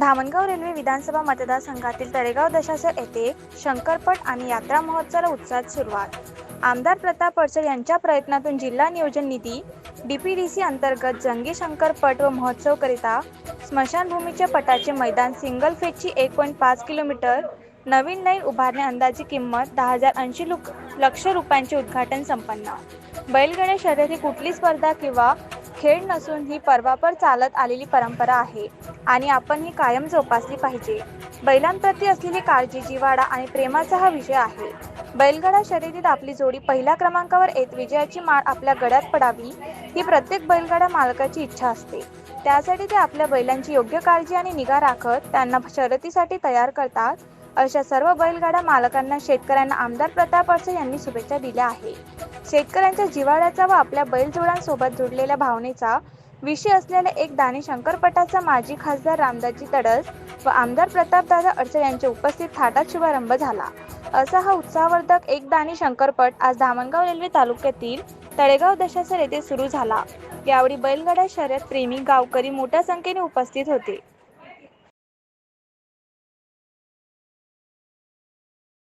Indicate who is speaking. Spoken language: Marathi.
Speaker 1: धामणगाव रेल्वे विधानसभा मतदारसंघातील तळेगाव दशासर येथे शंकरपट आणि यात्रा महोत्सवाला उत्साहात सुरुवात. आमदार प्रताप अडसर यांच्या प्रयत्नातून जिल्हा नियोजन निधी डी पी डी सी अंतर्गत जंगी शंकरपट व महोत्सवकरिता स्मशानभूमीच्या पटाचे मैदान सिंगल फेजची एक पॉईंट पाच किलोमीटर नवीन लाईन उभारणे अंदाजी किंमत दहा हजार ऐंशी लुक लक्ष रुपयांचे उद्घाटन संपन्न. बैलगाड्या शर्यत कुठली स्पर्धा किंवा खेळ नसून ही परवापर चालत आलेली परंपरा आहे आणि आपण ही कायम जोपासली पाहिजे. बैलांप्रती असलेली काळजी जिव्हाळा आणि प्रेमाचा हा विषय आहे. बैलगाडा शर्यतीत आपली जोडी पहिल्या क्रमांकावर येत विजयाची माळ आपल्या गळ्यात पडावी ही प्रत्येक बैलगाडा मालकाची इच्छा असते. त्यासाठी ते आपल्या बैलांची योग्य काळजी आणि निगा राखत त्यांना शर्यतीसाठी तयार करतात. अशा सर्व बैलगाडा मालकांना शेतकऱ्यांना आमदार प्रताप अडसे यांनी शुभेच्छा दिल्या आहे शेतकऱ्यांच्या जिव्हाळ्याचा व आपल्या बैलजोडांसोबत जोडलेल्या भावनेचा विषय असलेल्या एक दाणी शंकरपटाचा माजी खासदार रामदासजी तडस व आमदार प्रतापदादा अडसे यांच्या उपस्थित थाटात शुभारंभ झाला. असा हा उत्साहवर्धक एक दाणी शंकरपट आज धामणगाव रेल्वे तालुक्यातील तळेगाव दशासर येथे सुरू झाला. यावेळी बैलगाडा शर्यत प्रेमी गावकरी मोठ्या संख्येने उपस्थित होते.